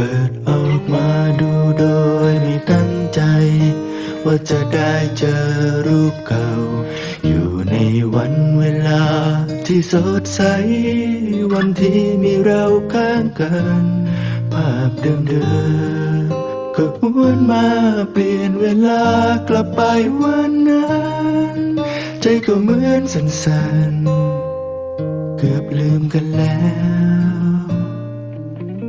เปิดออกมาดูโดยไม่ตั้งใจ ว่าจะได้เจอรูปเก่า อยู่ในวันเวลาที่สดใส วันที่มีเราข้างกัน ภาพเดิมๆก็หวนมาเปลี่ยนเวลากลับไปวันนั้น ใจก็เหมือนสันสันเกือบลืมกันแล้ว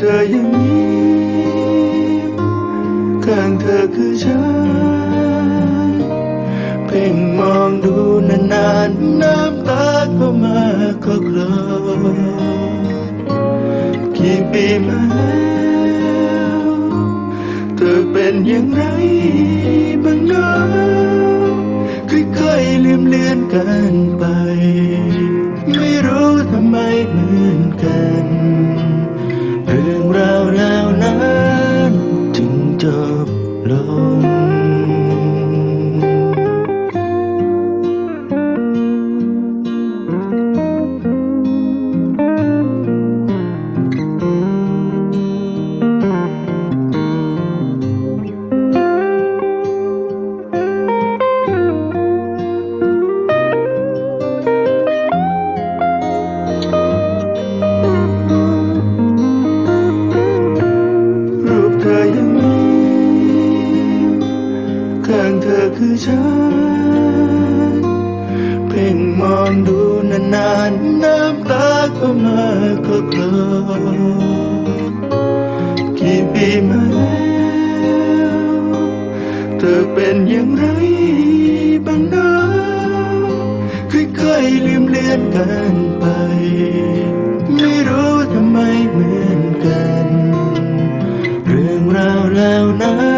เธอยังมีข้างเธอคือฉัน เพ่งมองดูนานๆน้ำตาก็มาก็คลอกี่ปีมาแล้วเธอเป็นอย่างไรบ้างนะค่อยๆลืมเลือนกันไป ไม่รู้ทำไมเหมือนกัน แล้วนั้ ฉันเพ่งมองดูนานๆน้ำตาก็มาก็กลอกี่ปีมาแล้วเธอเป็นอย่างไรบ้างนะค่อยๆลืมเลือนกันไป ไม่รู้ทำไมเหมือนกัน เรื่องราวแล้วนั้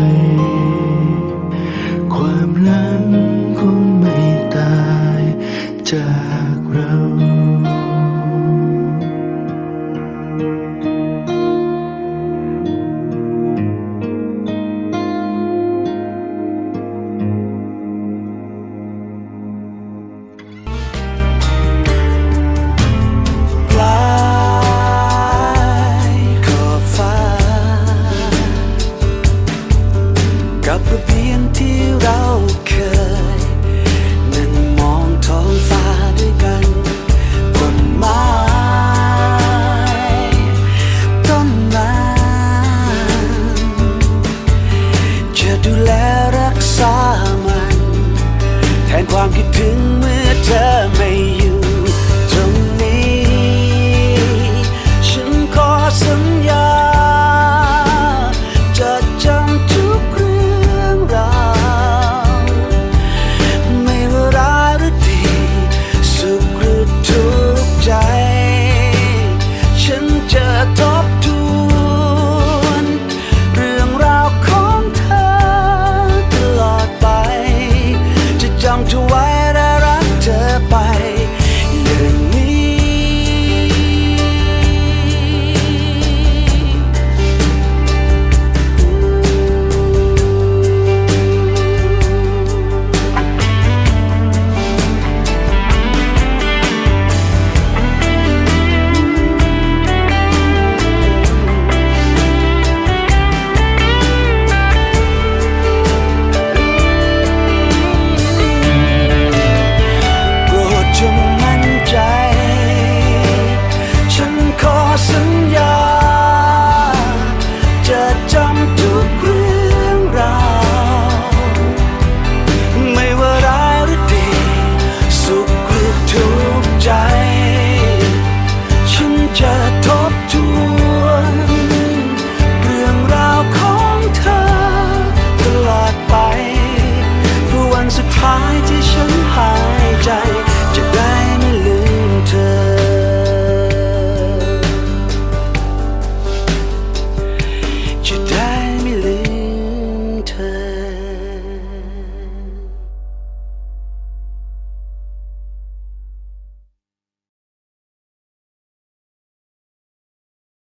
แลรักษามัน แทนความคิดถึงเมื่อเธอ